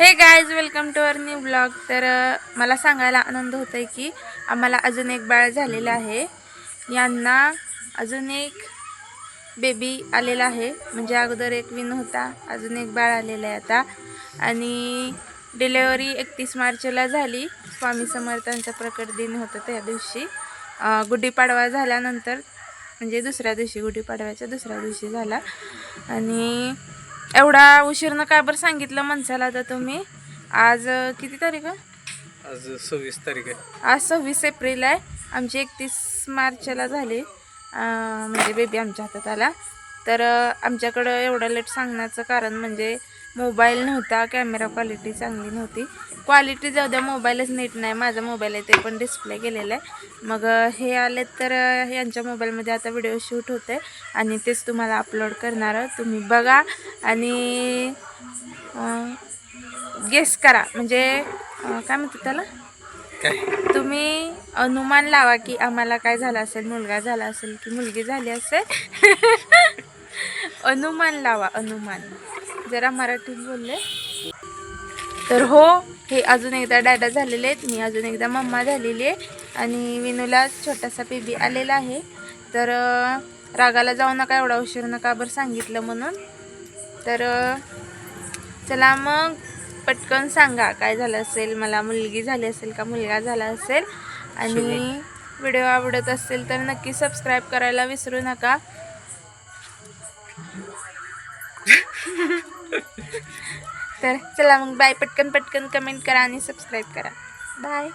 Hey guys welcome to our new blog तर मला सांगायला आनंद होत आहे की आम्हाला अजून एक बाळ झालेलं आहे. यांना अजून एक बेबी आलेला आहे. म्हणजे अगोदर एक विन होता अजून एक बाळ आलेलं आहे आता. आणि डिलेवरी एकतीस मार्चला झाली. स्वामी समर्थांचा प्रकट दिन होतं त्या दिवशी. गुढीपाडवा झाल्यानंतर म्हणजे दुसऱ्या दिवशी गुढीपाडव्याच्या दुसऱ्या दिवशी झाला. आणि एवढा उशीरनं काय बरं सांगितलं माणसाला तर तुम्ही? आज किती तारीख आहे? आज सव्वीस तारीख आहे. आज सव्वीस एप्रिल आहे. आमची एकतीस मार्चला झाली. म्हणजे बेबी आमच्या हातात आला. तर आमच्याकडं एवढं लेट सांगण्याचं कारण म्हणजे मोबाईल नव्हता कॅमेरा क्वालिटी चांगली नव्हती. क्वालिटी जाऊ द्या मोबाईलच नीट नाही. माझा मोबाईल आहे ते पण डिस्प्ले केलेलं आहे. मग हे आले तर यांच्या मोबाईलमध्ये आता व्हिडिओ शूट होते आणि तेच तुम्हाला अपलोड करणार आहे. तुम्ही बघा आणि गेस करा. म्हणजे काय म्हणतात त्याला? काय? तुम्ही अनुमान लावा की आम्हाला काय झालं असेल मुलगा झाला असेल की मुलगी झाली असेल. अनुमान लावा अनुमान. जरा मराठीत बोलले. तर हो हे अजून एकदा डॅडा झालेले आहेत. मी अजून एकदा मम्मा झालेली आहे. आणि विनूला छोटासा बेबी आलेला आहे. तर रागाला जाऊ नका एवढा उशीर नका बरं सांगितलं म्हणून. तर चला मग पटकन सांगा काय झालं असेल मला मुलगी झाली असेल का मुलगा झाला असेल. आणि व्हिडिओ आवडत असेल तर नक्की सबस्क्राईब करायला विसरू नका. तर चला मग बाय पटकन पटकन कमेंट करा आणि सबस्क्राईब करा. बाय